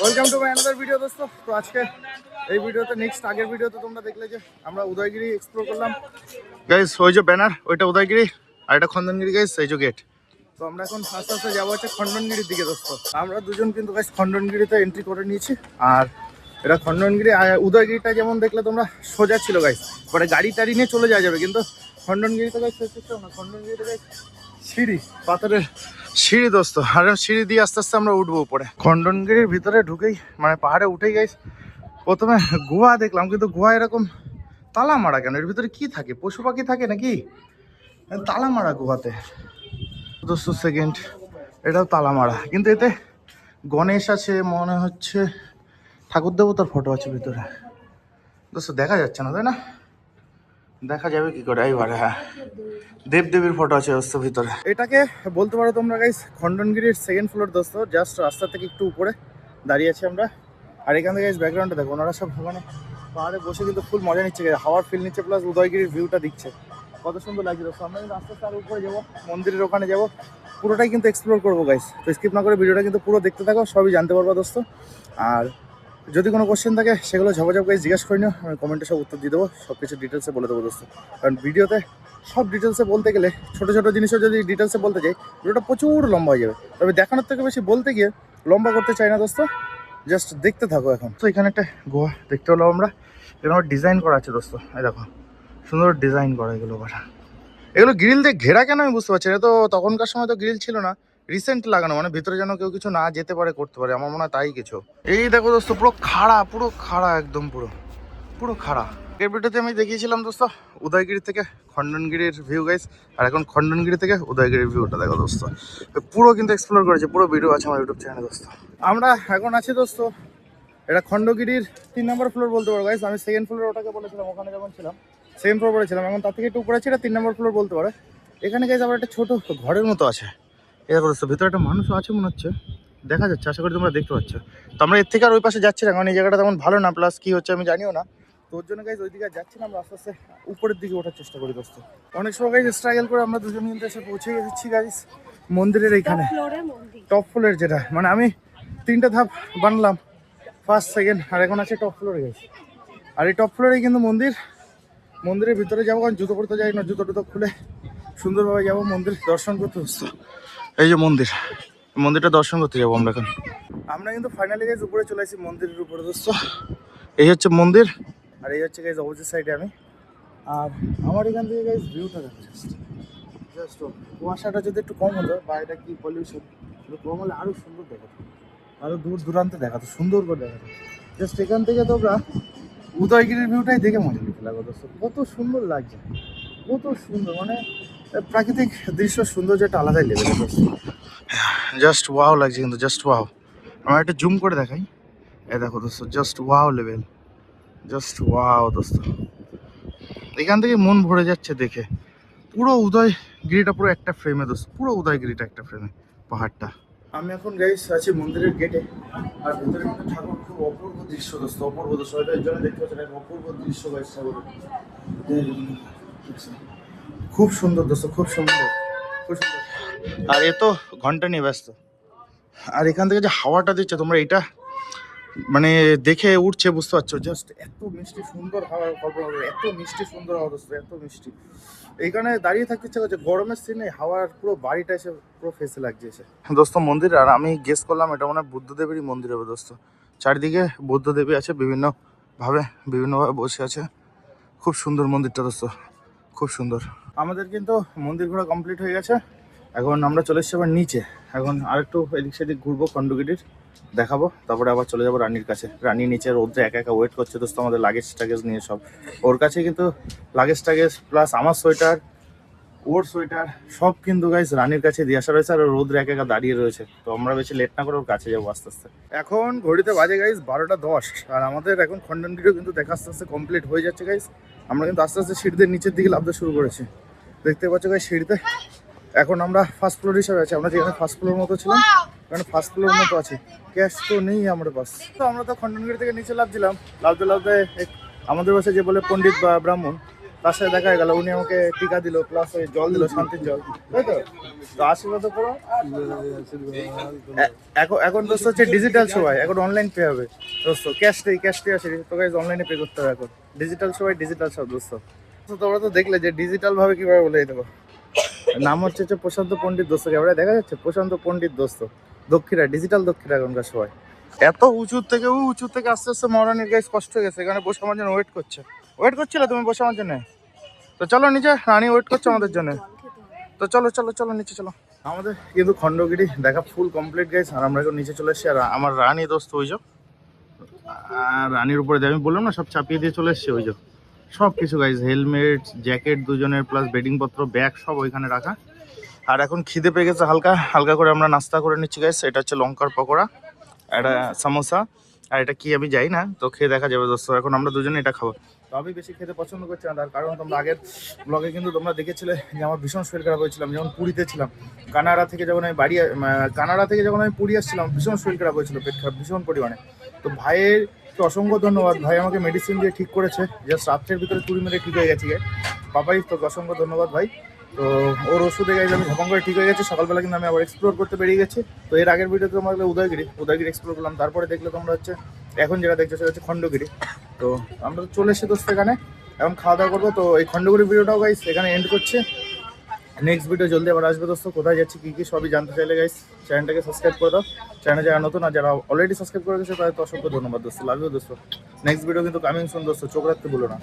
Welcome to my another video দোস্ত। তো আজকে এই ভিডিওতে নেক্সট আগের ভিডিওতে তোমরা দেখলে যে আমরা উদয়গিরি এক্সপ্লোর করলাম। গাইস ওই যে ব্যানার ওইটা উদয়গিরি আর এটা খন্দনগিরি গাইস এই যে গেট তো আমরা এখন আস্তে আস্তে যাব হচ্ছে খন্ডনগিরির দিকে, দোস্ত। আমরা দুজন কিন্তু গাইস খন্ডনগিরিতে এন্ট্রি করে নিয়েছি। আর এটা খন্ডনগিরি আর উদয়গিরিটা যেমন দেখলে তোমরা সোজা ছিল গাইস পরে গাড়ি টাড়ি নিয়ে চলে যাওয়া যাবে, কিন্তু না সিঁড়ি, পাথরের সিঁড়ি আর সিঁড়ি দিয়ে আস্তে আস্তে আমরা উঠবো উপরে। ভিতরে ঢুকেই মানে পাহাড়ে উঠেই প্রথমে গুহা দেখলাম, কিন্তু এরকম কেন? এর ভিতরে থাকে? পশু পাখি থাকে মারা গুহাতে। সেকেন্ড কিন্তু এতে গণেশ আছে, মনে হচ্ছে ঠাকুর দেবতার ফটো আছে ভিতরে। দোস্ত, দেখা যাচ্ছে না, তাই না? দেখা যাবে কি করে, এইবারে হ্যাঁ। দেবদেবীর ফটো আছে দোস্ত ভিতরে। এটাকে বলতে পারো তোমরা গাইস খণ্ডনগিরির সেকেন্ড ফ্লোর দোস্ত জাস্ট রাস্তা থেকে একটু উপরে দাঁড়িয়ে আছি আমরা। আর এখান থেকে গাইস ব্যাকগ্রাউন্ডে দেখো, ওনারা সব মানে পাহাড়ে বসে কিন্তু ফুল মজা নিচ্ছে। হাওয়ার ফিল নিচ্ছে প্লাস উদয়গিরির ভিউটা দিচ্ছে। কত সুন্দর লাগছে দোস্ত, আমরা কিন্তু আস্তে আস্তে উপরে যাব, মন্দিরের ওখানে যাব, পুরোটাই কিন্তু এক্সপ্লোর করব গাইস তো স্কিপ না করে ভিডিওটা কিন্তু পুরো দেখতে থাকো, সবই জানতে পারব দোস্ত। আর যদি কোনো কোশ্চেন থাকে, সেগুলো ঝপাঝপ করে জিজ্ঞেস করে নিও, আমি কমেন্টে সব উত্তর দিয়ে দেবো সব কিছু ডিটেলসে বলে দেবো দোস্ত। কারণ ভিডিওতে সব ডিটেলসে বলতে গেলে, ছোটো ছোটো জিনিসও যদি ডিটেলসে বলতে চাই ভিডিওটা প্রচুর লম্বা হয়ে যাবে। তবে দেখানোর থেকে বেশি বলতে গিয়ে, লম্বা করতে চাই না দোস্ত জাস্ট দেখতে থাকো এখন। তো এখানে একটা গোয়া দেখতে হলো আমরা, এখানে ডিজাইন করা আছে দোস্ত, এই দেখো, সুন্দর ডিজাইন করা এগুলো আবার এগুলো গ্রিল দিয়ে ঘেরা কেন আমি বুঝতে পারছি। এটা তো তখনকার সময় তো গ্রিল ছিল না। রিসেন্ট লাগানো মানে ভিতরে যেন কেউ কিছু না যেতে পারে, করতে পারে, আমার মনে হয় তাই কিছু। এই দেখো দোস্ত, পুরো খাড়া পুরো খাড়া একদম, পুরো। পুরো খাড়া। এর ভিডিওতে আমি দেখিয়েছিলাম দোস্ত, উদয়গিরি থেকে খণ্ডনগিরির ভিউ গাইস আর এখন খণ্ডনগিরি থেকে উদয়গিরির ভিউটা দেখো দোস্ত। পুরো কিন্তু এক্সপ্লোর করেছে, পুরো ভিডিও আছে আমার ইউটিউব চ্যানেলে দোস্ত। আমরা এখন আছি দোস্ত, এটা খণ্ডগিরির তিন নম্বর ফ্লোর বলতে পারো গাইস আমি সেকেন্ড ফ্লোর ওটাকে বলেছিলাম, ওখানে যখন ছিলাম সেকেন্ড ফ্লোর বলেছিলাম এখন তার থেকে একটু উপরে আছে, এটা তিন নম্বর ফ্লোর বলতে পারো। এখানে গাইস আবার একটা ছোট ঘরের মতো আছে। দেখো দোস্ত ভিতরে একটা মানুষও আছে মনে হচ্ছে। দেখা যাচ্ছে আশা করি তোমরা দেখতে পাচ্ছ। তো আমরা এর থেকে আর ওই পাশে যাচ্ছি না কারণ এই জায়গাটা তেমন ভালো না প্লাস কি হচ্ছে আমি জানিও না। তো ওর জন্য গাইজ ওই দিকে যাচ্ছি না আমরা আস্তে আস্তে উপরের দিকে ওঠার চেষ্টা করি দোস্ত। অনেক সময় গাইজ স্ট্রাগল করে আমরা দুজন কিন্তু এসে পৌঁছে গেছি গাইজ মন্দিরের এইখানে টপ ফ্লোরের যেটা মানে আমি তিনটা ধাপ বানলাম ফার্স্ট সেকেন্ড আর এখন আছে টপ ফ্লোরে গেছি আর এই টপ ফ্লোরেই কিন্তু মন্দির মন্দিরের ভিতরে যাব কারণ জুতো পড়তে যাই না জুতো টুতো খুলে সুন্দরভাবে যাব মন্দির দর্শন করতে এই যে মন্দির মন্দিরটা দর্শন করতে যাব আমরা এখন। আমরা কিন্তু ফাইনালি গাইজ উপরে চলে আসি মন্দিরের উপরে দোস্ত। এই হচ্ছে মন্দির। আর এই হচ্ছে গাইজ অপোজিট সাইডে আমি। আর আমার এখান থেকে গাইজ ভিউটা দেখা জাস্ট জাস্ট কুয়াশাটা যদি একটু কম হতো বাইরেটা কি পলিউশন একটু কম হলে আরও সুন্দর দেখাতো। আরও দূর দূরান্তে দেখাতো সুন্দর করে দেখাতো। জাস্ট এখান থেকে তোমরা উদয়গিরির ভিউটাই দেখে মজা নিতে লাগো দোস্ত। কত সুন্দর লাগছে। কত সুন্দর মানে প্রাকৃতিক দৃশ্য সৌন্দর্য একটা আলাদাই লেভেল জাস্ট ওয়াও লাগছে কিন্তু জাস্ট ওয়াও আমার একটা জুম করে দেখাই। এ দেখো দোস্ত just wow level just wow দোস্ত। এখান থেকে মন ভরে যাচ্ছে দেখে। পুরো উদয়গিরিটা পুরো একটা ফ্রেমে দোস্ত পুরো উদয়গিরিটা একটা ফ্রেমে পাহাড়টা। আমি এখন গাইস আছি মন্দিরের গেটে আর ভিতরে কিন্তু ঠাকুর খুব অপূর্ব দৃশ্য দোস্ত অপূর্ব দোস্ত। হয়তো এর জন্য দেখতে পাচ্ছেন অপূর্ব দৃশ্য গাইস ঠাকুরের। খুব সুন্দর দোস্ত খুব সুন্দর। খুব সুন্দর। আর এ তো ঘণ্টা নিয়ে ব্যস্ত। আর এখান থেকে যে হাওয়াটা দিচ্ছে তোমরা এটা মানে দেখে উঠছে বুঝতে পারছ? জাস্ট এত মিষ্টি সুন্দর হাওয়া কল্পনা করো এত মিষ্টি সুন্দর হাওয়া দোস্ত এত মিষ্টি। এইখানে দাঁড়িয়ে থাকতে ইচ্ছা করছে গরমের সিনে হাওয়ার পুরো বাড়িটা এসে পুরো ফেসে লাগছে। এসে দোস্ত মন্দির আর আমি গেস করলাম এটা মনে হয় বুদ্ধদেবেরই মন্দির হবে দোস্ত। চারিদিকে বুদ্ধদেবী আছে বিভিন্ন ভাবে বিভিন্নভাবে বসে আছে। খুব সুন্দর মন্দিরটা দোস্ত খুব সুন্দর। আমাদের কিন্তু মন্দির ঘোরা কমপ্লিট হয়ে গেছে। এখন আমরা চলে এসেছি আবার নিচে। এখন আরেকটু এদিক সেদিক ঘুরবো, খণ্ডগিরির। দেখাবো, তারপরে আবার চলে যাব রানীর কাছে। রানী নিচে রোদ্রে একা একা ওয়েট করছে, দোস্ত, আমাদের লাগেজ টাগেজ নিয়ে সব। ওর কাছে কিন্তু লাগেজ টাগেজ প্লাস আমার সোয়েটার ওর সোয়েটার সব কিন্তু গাইস রানীর কাছে দিয়ে আসা রয়েছে আর রোদ্রে একা একা দাঁড়িয়ে রয়েছে। তো আমরা বেশি লেট না করে ওর কাছে যাব আস্তে আস্তে। এখন ঘড়িতে বাজে গাইস বারোটা দশ। আর আমাদের এখন খণ্ডনগিরিও কিন্তু দেখা আস্তে আস্তে কমপ্লিট হয়ে যাচ্ছে গাইস আমরা কিন্তু আস্তে আস্তে সিঁড়িদের নিচের দিকে লাভতে শুরু করেছি। দেখতে পাচ্ছ গাইস সিঁড়িতে? এখন আমরা ফার্স্ট ফ্লোর হিসাবে আছি। আমরা যেখানে ফার্স্ট ফ্লোর মতো ছিলাম কারণ ফার্স্ট ফ্লোর মতো আছে। ক্যাশ তো নেই আমাদের পাস। তো আমরা তো খণ্ডনগিরি থেকে নিচে লাভছিলাম লাভতে লাভতে আমাদের বাসায় যে বলে পণ্ডিত বা ব্রাহ্মণ, তার সাথে দেখা গেল। উনি আমাকে টিকা দিল প্লাস ওই জল দিল, শান্তির জল। তাই তো? তো আশীর্বাদ করো। এখন এখন দোস্ত হচ্ছে ডিজিটাল সবাই। এখন অনলাইন পে হবে। দোস্ত ক্যাশ নেই ক্যাশ নেই আসে তো অনলাইনে পে করতে হবে এখন। ডিজিটাল সবাই ডিজিটাল সব, দোস্ত। তোমরা তো দেখলে যে ডিজিটাল ভাবে কীভাবে বলে দেবো নাম হচ্ছে হচ্ছে প্রশান্ত পণ্ডিত দোস্ত ক্যামেরা দেখা যাচ্ছে প্রশান্ত পণ্ডিত দোস্ত, দক্ষিণা ডিজিটাল দক্ষিণা এখনকার সময় এত উঁচুর থেকে ও উঁচু থেকে আস্তে আস্তে মহারানির গাইজ কষ্ট হয়ে গেছে, এখানে বসে আমার জন্য ওয়েট করছে। ওয়েট করছিলে, তুমি বসে আমার জন্য। তো চলো নিচে রানী ওয়েট করছে আমাদের জন্য। তো চলো চলো চলো, নিচে চলো। আমাদের কিন্তু খণ্ডগিরি দেখা ফুল কমপ্লিট গাইস আর আমরা এখন নিচে চলে এসেছি, আর আমার রানী দোস্ত ওই যে, আর রানীর উপরে আমি বললাম না, সব চাপিয়ে দিয়ে চলে এসেছি ওই যে। সব কিছু গাইজ হেলমেট জ্যাকেট দুজনের প্লাস বেডিং পত্র ব্যাগ সব ওইখানে রাখা। আর এখন খিদে পেয়ে গেছে হালকা হালকা করে আমরা নাস্তা করে নিচ্ছি গাইজ এটা হচ্ছে লঙ্কার পকোড়া এটা সামোসা। আর এটা কি আমি যাই না, তো খেয়ে দেখা যাবে দোস্ত। এখন আমরা দুজনে এটা খাব। তো আমি বেশি খেতে পছন্দ করছি না, তার কারণ তোমরা আগের ব্লগে কিন্তু তোমরা দেখেছিলে যে আমার ভীষণ শরীর খারাপ হয়েছিলাম যেমন পুরীতে ছিলাম, কানাডা থেকে যখন আমি বাড়ি কানাডা থেকে যখন আমি পুরী আসছিলাম, ভীষণ শরীর খারাপ হয়েছিল, পেট খারাপ, ভীষণ পরিমাণে। তো ভাইয়ের তো অসংখ্য ধন্যবাদ। ভাই আমাকে মেডিসিন দিয়ে ঠিক করেছে জাস্ট রাত্রের ভিতরে চুরি মেরে ঠিক হয়ে গেছি। পাপাই তোকে অসংখ্য ধন্যবাদ ভাই। তো ওর ওষুধে গেছে আমি ঝপাং করে ঠিক হয়ে গেছে। সকালবেলা কিন্তু আমি আবার এক্সপ্লোর করতে বেরিয়ে গেছি। তো এর আগের ভিডিওতে তোমরা উদয়গিরি। উদয়গিরি এক্সপ্লোর করলাম। তারপরে দেখলে তোমরা হচ্ছে, এখন যেটা দেখছ সেটা হচ্ছে খণ্ডগিরি। তো আমরা তো চলে এসেছি দোস্ত এখানে। এখন খাওয়া দাওয়া করব। তো এই খণ্ডগিরি ভিডিওটাও গাইস এখানে এন্ড করছে। নেক্সট ভিডিও জলদি আবার আসবে দোস্ত। কোথায় যাচ্ছি, কী কী, সবই জানতে চাইলে গাইস চ্যানেলটাকে সাবস্ক্রাইব করে দাও। চ্যানেল যারা নতুন আর যারা অলরেডি সাবস্ক্রাইব করে গেছে তাদের তো অসংখ্য ধন্যবাদ দোস্ত। লাগবে দোস্ত। নেক্সট ভিডিও কিন্তু কামিং সুন দোস্ত। চোখ রাখতে ভুলো না।